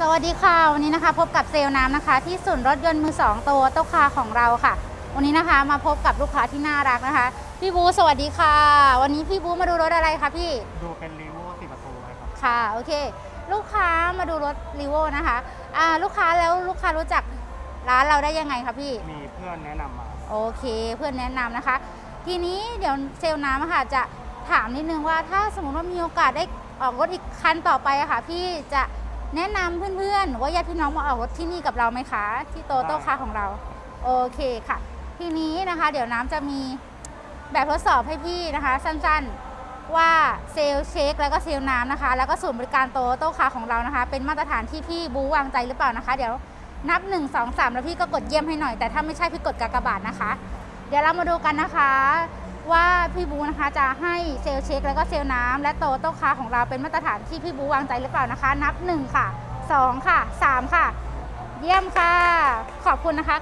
สวัสดีค่ะ วันนี้นะคะพบกับเซลล์น้ำนะคะ ที่ศูนย์รถยนต์มือสองโตโตคาของเราค่ะ วันนี้นะคะมาพบกับลูกค้าที่น่ารักนะคะ พี่บูสวัสดีค่ะ วันนี้พี่บูมาดูรถอะไรคะพี่ดูเป็นรีโวสี่ประตูเลยครับค่ะโอเค ลูกค้ามาดูรถรีโวนะคะอ่าลูกค้าแล้วลูกค้ารู้จักร้านเราได้ยังไงคะพี่มีเพื่อนแนะนำมาโอเค เพื่อนแนะนำนะคะ ทีนี้เดี๋ยวเซลล์น้ำอะค่ะจะถามนิดนึงว่าถ้าสมมติว่ามีโอกาสได้ออกรถอีกคันต่อไปอะค่ะ พี่จะ แนะนำเพื่อนๆหรือว่าญาติพี่น้องมาออกรถที่นี่กับเราไหมคะ ที่โตโต้คาร์ของเรา โอเคค่ะ ทีนี้นะคะ เดี๋ยวน้ำจะมีแบบทดสอบให้พี่นะคะ สั้นๆว่าเซลล์เช็คแล้วก็เซลล์น้ำนะคะ แล้วก็ศูนย์บริการโตโต้คาร์ของเรานะคะ เป็นมาตรฐานที่พี่บูวางใจหรือเปล่านะคะ เดี๋ยวนับ 1 2 3 แล้วพี่ก็กดเยี่ยมให้หน่อยแต่ถ้าไม่ใช่พี่กดกากบาทนะคะ เดี๋ยวเรามาดูกันนะคะ ว่าพี่บูนะคะจะให้เซลล์เช็ค แล้วก็เซลล์น้ำและโตโต้คาของเราเป็นมาตรฐานที่พี่บูวางใจหรือเปล่านะคะ นับ 1 ค่ะ 2 ค่ะ 3 ค่ะ เยี่ยมค่ะ ขอบคุณนะคะ